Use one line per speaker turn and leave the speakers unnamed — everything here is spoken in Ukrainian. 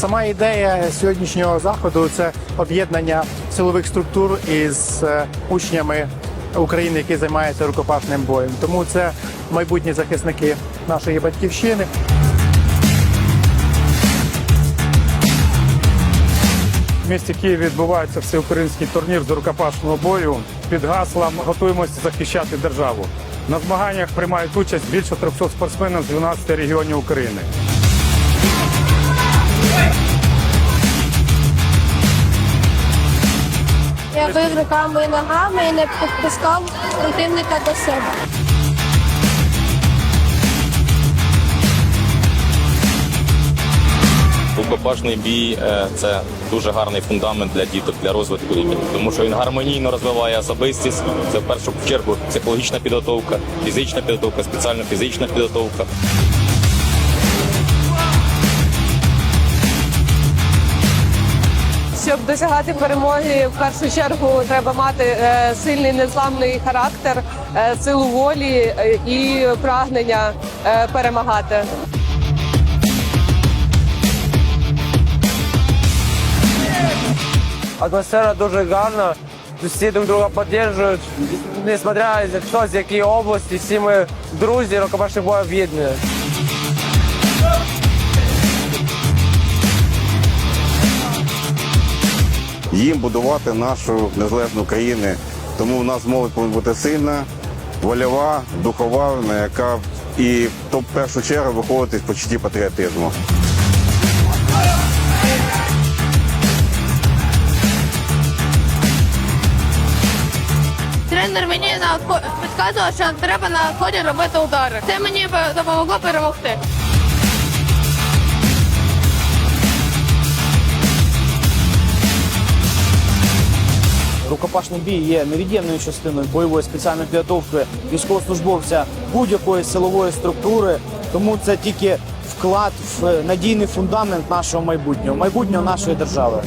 Сама ідея сьогоднішнього заходу це об'єднання силових структур із е, учнями України, які займаються рукопашним боєм. Тому це майбутні захисники нашої батьківщини.
В місті Києві відбувається всеукраїнський турнір з рукопашного бою під гаслом Готуємося захищати державу. На змаганнях приймають участь більше 300 спортсменів з 12 регіонів України.
Я бив руками і ногами і не підпускав противника до себе.
Рукопашний бій е, це дуже гарний фундамент для діток, для розвитку тому що він гармонійно розвиває особистість. Це в першу чергу психологічна підготовка, фізична підготовка, спеціальна фізична підготовка.
Досягати перемоги, в першу чергу треба мати е, сильний незламний характер, е, силу волі е, і прагнення перемагати.
Атмосфера дуже гарна, всі друг друга підтримують. Несмотря на хто з якої області, всі ми друзі, рукопашний бой об'єднує.
Їм будувати нашу незалежну країну. Тому в нас молодь повинна бути сильна, вольова, духова, яка і в першу чергу виходить з почутті патріотизму.
Тренер мені на підказував, що треба на ході робити удари. Це мені допомогло перемогти.
Рукопашний бій є невід'ємною частиною бойової спеціальної підготовки військовослужбовця будь-якої силової структури. Тому це тільки вклад в надійний фундамент нашого майбутнього, майбутнього нашої держави.